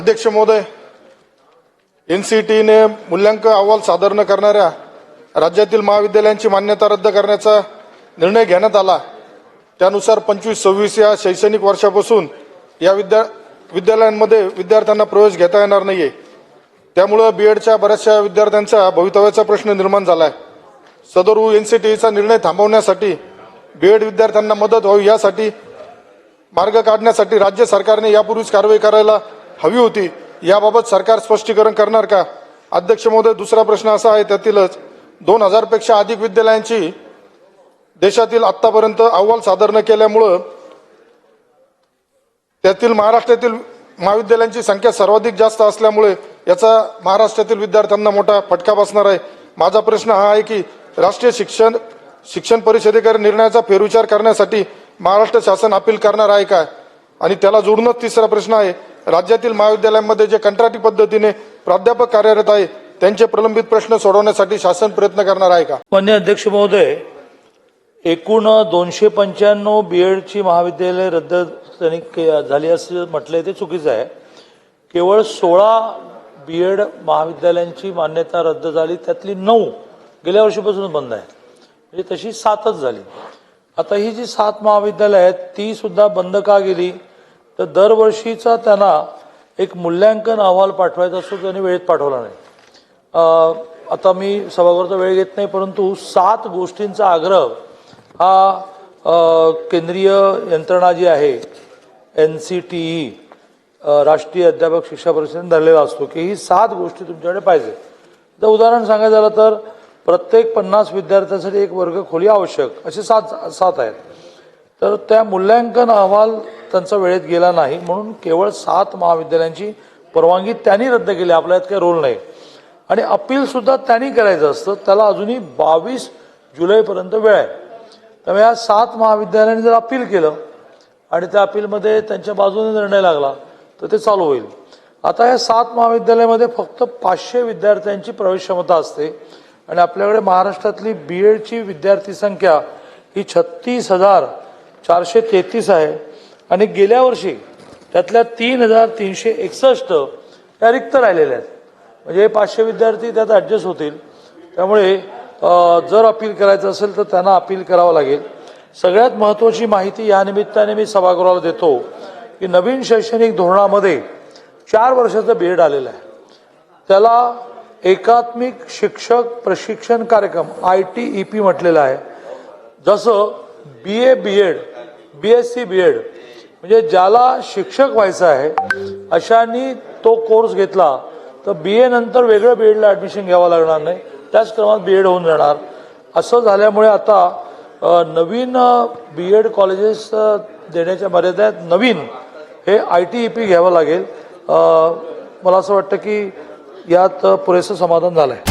अध्यक्ष महोदय N C टीने मूल्यांक अहवाल सादर न करणाऱ्या राज्यातील महाविद्यालयांची मान्यता रद्द करण्याचा निर्णय घेण्यात आला. त्यानुसार पंचवीस सव्वीस या शैक्षणिक वर्षापासून या विद्या विद्यालयांमध्ये विद्यार्थ्यांना प्रवेश घेता येणार नाही आहे त्यामुळं बी एडच्या बऱ्याचशा विद्यार्थ्यांचा भवितव्याचा प्रश्न निर्माण झाला आहे सदरू एन सी टीचा निर्णय थांबवण्यासाठी बी एड विद्यार्थ्यांना मदत व्हावी यासाठी मार्ग काढण्यासाठी राज्य सरकारने यापूर्वीच कारवाई करायला हवी होती. याबाबत सरकार स्पष्टीकरण करणार का? अध्यक्ष महोदय दुसरा प्रश्न असा आहे त्यातीलच. दोन हजारपेक्षा अधिक विद्यालयांची देशातील आत्तापर्यंत अहवाल सादर न केल्यामुळं त्यातील महाराष्ट्रातील महाविद्यालयांची संख्या सर्वाधिक जास्त असल्यामुळे याचा महाराष्ट्रातील विद्यार्थ्यांना मोठा फटका बसणार आहे. माझा प्रश्न हा आहे की राष्ट्रीय शिक्षण शिक्षण परिषदेकडे निर्णयाचा फेरविचार करण्यासाठी महाराष्ट्र शासन अपील करणार आहे का? आणि त्याला जोडूनच तिसरा प्रश्न आहे. राज्यातील महाविद्यालयांमध्ये जे कंत्राटी पद्धतीने प्राध्यापक कार्यरत आहे त्यांचे प्रलंबित प्रश्न सोडवण्यासाठी शासन प्रयत्न करणार आहे का? मान्य अध्यक्ष महोदय एकूण दोनशे पंच्याण्णव बी एडची महाविद्यालय रद्द त्यांनी के- झाली असं म्हटलंय ते चुकीचं आहे. केवळ सोळा बी एड महाविद्यालयांची मान्यता रद्द झाली त्यातली नऊ गेल्या वर्षीपासून बंद आहे म्हणजे तशी सातच झाली. आता ही जी सात महाविद्यालय आहेत ती सुद्धा बंद का गेली? तर दरवर्षीचा त्यांना एक मूल्यांकन अहवाल पाठवायचा असतो त्यांनी वेळेत पाठवला नाही. आता मी सभागृहाचा वेळ घेत नाही परंतु सात गोष्टींचा आग्रह हा केंद्रीय यंत्रणा जी आहे एन सी टी ई राष्ट्रीय अध्यापक शिक्षा परिषदेने धरलेला असतो की ही सात गोष्टी तुमच्याकडे पाहिजे. तर उदाहरण सांगायचं झालं तर प्रत्येक पन्नास विद्यार्थ्यांसाठी एक वर्ग खोली आवश्यक असे सात सात आहेत. तर त्या मूल्यांकन अहवाल त्यांचा वेळेत गेला नाही. म्हणून केवळ सात महाविद्यालयांची परवानगी त्यांनी रद्द केली. आपल्या यात काही रोल नाही. आणि अपील सुद्धा त्यांनी करायचं असतं. त्याला अजूनही बावीस जुलैपर्यंत वेळ आहे. त्यामुळे या सात महाविद्यालयाने जर अपील केलं आणि त्या अपीलमध्ये त्यांच्या बाजूने निर्णय लागला तर ते चालू होईल. आता या सात महाविद्यालयामध्ये फक्त पाचशे विद्यार्थ्यांची प्रवेश क्षमता असते. आणि आपल्याकडे महाराष्ट्रातली बी एडची विद्यार्थी संख्या ही छत्तीस हजार चारशे तेहतीस आहे. आणि गेल्या वर्षी त्यातल्या तीन हजार तीनशे एकसष्ट या रिक्त राहिलेल्या आहेत. म्हणजे पाचशे विद्यार्थी त्यात ॲडजस्ट होतील. त्यामुळे जर अपील करायचं असेल तर त्यांना अपील करावं लागेल. सगळ्यात महत्त्वाची माहिती या निमित्ताने मी सभागृहाला देतो की नवीन शैक्षणिक धोरणामध्ये चार वर्षाचं बी एड आलेलं आहे. त्याला एकात्मिक शिक्षक प्रशिक्षण कार्यक्रम आय टी ई पी म्हटलेलं आहे. जसं B A B Ed B S C B Ed म्हणजे ज्याला शिक्षक व्हायचं आहे अशांनी तो कोर्स घेतला तर बी ए नंतर वेगळं बी एडला ॲडमिशन घ्यावं लागणार नाही. त्याच क्रमात बी एड होऊन जाणार असं झाल्यामुळे आता नवीन बी एड कॉलेजेस देण्याच्या मर्यादेत नवीन हे आय टी ई पी घ्यावं लागेल. मला असं वाटतं की यात पुरेसं समाधान झालं आहे